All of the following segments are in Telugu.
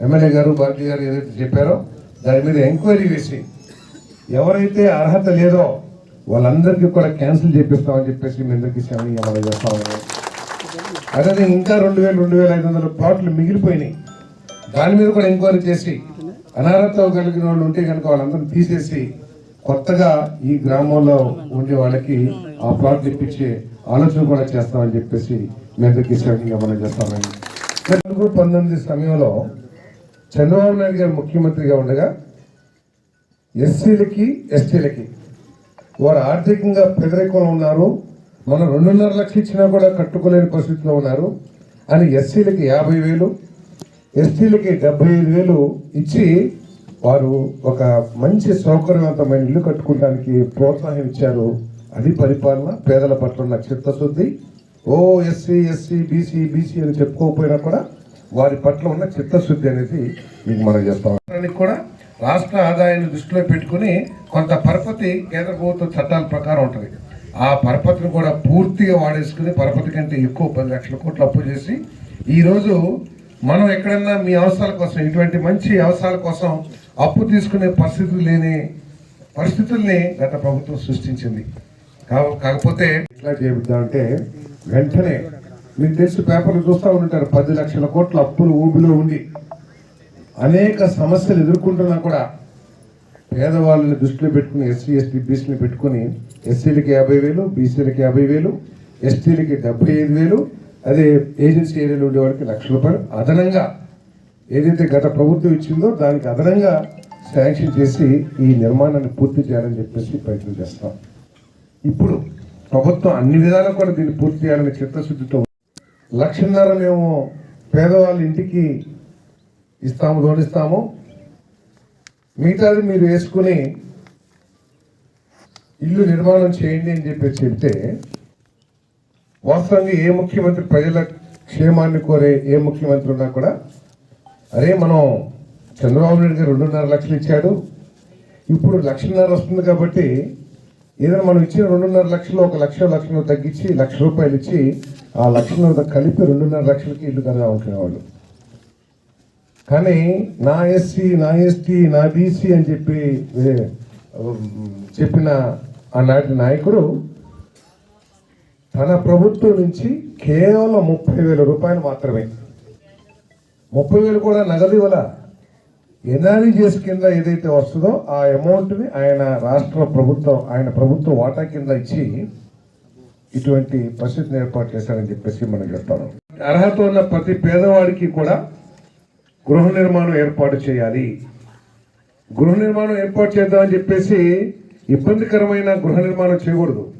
ఎమ్మెల్యే గారు భారతి గారు ఏదైతే చెప్పారో దాని మీద ఎంక్వైరీ వేసి ఎవరైతే అర్హత లేదో వాళ్ళందరికీ కూడా క్యాన్సిల్ చేపిస్తామని చెప్పేసి మీ అందరికీ శ్రమణీయ మనం చేస్తామని అదే ఇంకా రెండు వేలు రెండు వేల ఐదు వందల ప్లాట్లు మిగిలిపోయినాయి. దాని మీద కూడా ఎంక్వైరీ చేసి అనారత్వం కలిగిన వాళ్ళు ఉంటే కనుక వాళ్ళందరినీ తీసేసి కొత్తగా ఈ గ్రామంలో ఉండే వాళ్ళకి ఆ ప్లాట్ ఇప్పించే ఆలోచన కూడా చేస్తామని చెప్పేసి మీ అందరికీ శ్రమణీయ మనం చేస్తామని పంతొమ్మిది సమయంలో చంద్రబాబు నాయుడు గారు ముఖ్యమంత్రిగా ఉండగా ఎస్సీలకి ఎస్టీలకి వారు ఆర్థికంగా పేదరికంలో ఉన్నారు. మనం రెండున్నర లక్షలు ఇచ్చినా కూడా కట్టుకోలేని పరిస్థితిలో ఉన్నారు. అని ఎస్సీలకి యాభై వేలు ఎస్టీలకి డెబ్బై ఐదు వేలు ఇచ్చి వారు ఒక మంచి సౌకర్యవంతమైన ఇల్లు కట్టుకోవడానికి ప్రోత్సాహం ఇచ్చారు. అది పరిపాలన పేదల పట్ల ఉన్న చిత్తశుద్ధి. ఓ ఎస్సీ ఎస్సీ బీసీ బీసీ అని చెప్పుకోకపోయినా కూడా వారి పట్ల ఉన్న చిత్తశుద్ధి అనేది మీకు మనం చేస్తాం. కూడా రాష్ట్ర ఆదాయాన్ని దృష్టిలో పెట్టుకుని కొంత పరపతి కేంద్ర ప్రభుత్వ చట్టాల ప్రకారం ఉంటుంది. ఆ పరపతిని కూడా పూర్తిగా వాడేసుకుని పరపతి కంటే ఎక్కువ పది లక్షల కోట్లు అప్పు చేసి ఈరోజు మనం ఎక్కడన్నా మీ అవసరాల కోసం ఇటువంటి మంచి అవసరాల కోసం అప్పు తీసుకునే పరిస్థితులు లేని పరిస్థితుల్ని గత ప్రభుత్వం సృష్టించింది. కాకపోతే ఎట్లా చేద్దామంటే వెంటనే మీకు తెలిసి పేపర్లు చూస్తూ ఉంటారు. పది లక్షల కోట్ల అప్పులు ఊబిలో ఉండి అనేక సమస్యలు ఎదుర్కొంటున్నా కూడా పేదవాళ్ళని దృష్టిలో పెట్టుకుని ఎస్సీ ఎస్టీ బీసీని పెట్టుకుని ఎస్సీలకి యాభై వేలు బీసీలకి యాభై వేలు ఎస్టీలకి డెబ్బై ఐదు వేలు అదే ఏజెన్సీ ఏరియాలో ఉండే వాళ్ళకి లక్ష రూపాయలు అదనంగా ఏదైతే గత ప్రభుత్వం ఇచ్చిందో దానికి అదనంగా శాంక్షన్ చేసి ఈ నిర్మాణాన్ని పూర్తి చేయాలని చెప్పేసి ప్రయత్నం చేస్తాం. ఇప్పుడు ప్రభుత్వం అన్ని విధాలా కూడా దీన్ని పూర్తి చేయాలని చిత్తశుద్ధితో లక్షన్నర మేము పేదవాళ్ళ ఇంటికి ఇస్తాము దోడిస్తాము మిగతాది మీరు వేసుకుని ఇల్లు నిర్మాణం చేయండి అని చెప్పి చెప్తే వాస్తవంగా ఏ ముఖ్యమంత్రి ప్రజల క్షేమాన్ని కోరే ఏ ముఖ్యమంత్రి ఉన్నా కూడా అరే మనం చంద్రబాబు నాయుడు గారు రెండున్నర లక్షలు ఇచ్చాడు. ఇప్పుడు లక్షన్నర వస్తుంది కాబట్టి ఏదైనా మనం ఇచ్చిన రెండున్నర లక్షలు ఒక లక్ష లక్షలు తగ్గించి లక్ష రూపాయలు ఇచ్చి ఆ లక్షన్నర కలిపి రెండున్నర లక్షలకి ఇల్లు కడదాం కానీ నా ఎస్సీ నా ఎస్టీ నా బీసీ అని చెప్పి చెప్పిన ఆనాటి నాయకుడు తన ప్రభుత్వం నుంచి కేవలం ముప్పై వేల రూపాయలు మాత్రమే. ముప్పై వేలు కూడా నగదు ఇవ్వాల. ఎన్ఆర్జీఎస్ కింద ఏదైతే వస్తుందో ఆ అమౌంట్ని ఆయన రాష్ట్ర ప్రభుత్వం ఆయన ప్రభుత్వ వాటా కింద ఇచ్చి ఇటువంటి పరిస్థితిని ఏర్పాటు చేశారని చెప్పేసి మనం చెప్తాను. అర్హత ఉన్న ప్రతి పేదవాడికి కూడా గృహ నిర్మాణం ఏర్పాటు చేయాలి. గృహ నిర్మాణం ఏర్పాటు చేద్దామని చెప్పేసి ఇబ్బందికరమైన గృహ నిర్మాణం చేయకూడదు.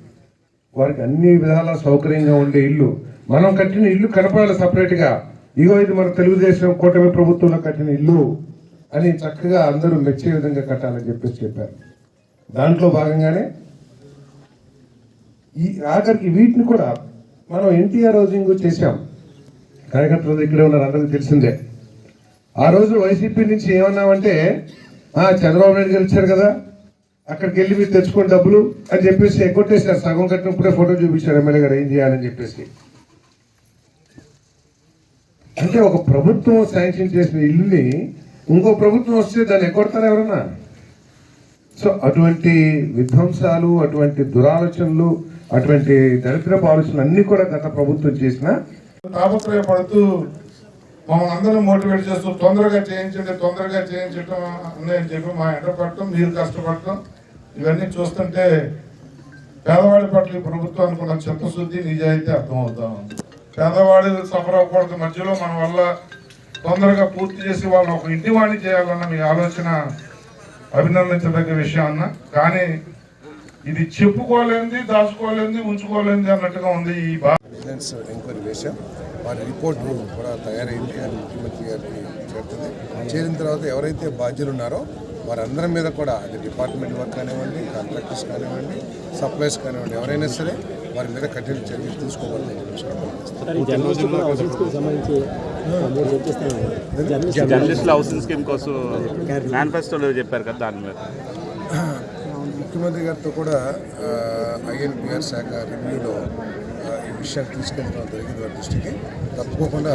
వారికి అన్ని విధాల సౌకర్యంగా ఉండే ఇల్లు. మనం కట్టిన ఇల్లు కనపడాలి సపరేట్గా. ఇగో ఇది మన తెలుగుదేశం కూటమి ప్రభుత్వంలో కట్టిన ఇల్లు అని చక్కగా అందరూ మెచ్చే విధంగా కట్టాలని చెప్పేసి చెప్పారు. దాంట్లో భాగంగానే ఈ ఆఖరికి వీటిని కూడా మనం ఎన్టీఆర్ హౌసింగ్ చేశాం. కార్యకర్తలు ఇక్కడే ఉన్నారు అందరికీ తెలిసిందే. ఆ రోజు వైసీపీ నుంచి ఏమన్నామంటే చంద్రబాబు నాయుడు గెలిచారు కదా అక్కడికి వెళ్ళి మీరు తెచ్చుకోండి డబ్బులు అని చెప్పేసి ఎగ్గొట్టేశారు. సగం కట్టినప్పుడే ఫోటో చూపించారు ఎమ్మెల్యే గారు ఏం చేయాలని చెప్పేసి. అంటే ఒక ప్రభుత్వం శాంక్షన్ చేసిన ఇల్లుని ఇంకో ప్రభుత్వం వస్తే దాన్ని ఎగ్గొడతారు ఎవరన్నా? సో అటువంటి విధ్వంసాలు అటువంటి దురాలోచనలు అటువంటి దరిద్రపు ఆలోచనలు అన్ని కూడా గత ప్రభుత్వం చేసిన తాపత్రయపడుతూ మమ్మల్ని అందరూ మోటివేట్ చేస్తూ తొందరగా చేయించండి తొందరగా చేయించడం అని చెప్పి మా ఎండ పడటం మీరు కష్టపడటం ఇవన్నీ చూస్తుంటే పేదవాడి పట్ల ఈ ప్రభుత్వానికి ఉన్న చిత్తశుద్ధి నిజాయితీ అర్థమవుతా ఉంది. పేదవాడి సఫర్ అవ్వకూడదు. మధ్యలో మన వల్ల తొందరగా పూర్తి చేసి వాళ్ళని ఒక ఇంటి వాడిని చేయాలన్న మీ ఆలోచన అభినందించదగ్గ విషయం అన్న. కానీ ఇది చెప్పుకోలేంది దాచుకోలేంది ఉంచుకోలేంది అన్నట్టుగా ఉంది ఈ విజిలెన్స్ ఎంక్వైరీ వేశాం. వారి రిపోర్ట్ కూడా తయారైంది అది ముఖ్యమంత్రి గారికి చేరుతుంది. చేరిన తర్వాత ఎవరైతే బాధ్యులు ఉన్నారో వారందరి మీద కూడా అది డిపార్ట్మెంట్ వర్క్ కానివ్వండి కాంట్రాక్టర్స్ కానివ్వండి సప్లైస్ కానివ్వండి ఎవరైనా సరే వారి మీద కఠిన చర్యలు వచ్చేస్తాయి జర్నలిస్టుల హౌసింగ్ స్కీమ్ కోసం మేనిఫెస్టోలో చెప్పారు కదా దాని మీద. ముఖ్యమంత్రి గారితో కూడా ఐఎన్పిఆర్ శాఖ రివ్యూలో ఈ విషయాన్ని తీసుకెళ్ళడం జరిగింది వారి దృష్టికి. తప్పకుండా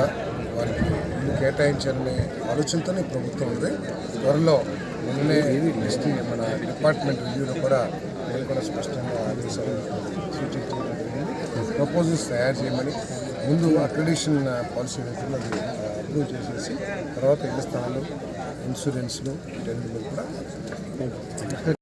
వారికి ఇల్లు కేటాయించాలనే ఆలోచనతోనే ప్రభుత్వం ఉంది. త్వరలో నిన్నే లిస్ట్ మన డిపార్ట్మెంట్ రివ్యూలో కూడా నేను కూడా స్పష్టంగా ఆదేశాలు సూచించడం ప్రపోజల్స్ తయారు చేయమని ముందు అక్రెడిషన్ పాలసీ ఏదైతే అది అప్రూవ్ చేసేసి తర్వాత ఇళ్ళ స్థలాలు ఇన్సూరెన్స్లు వీటన్నిటి కూడా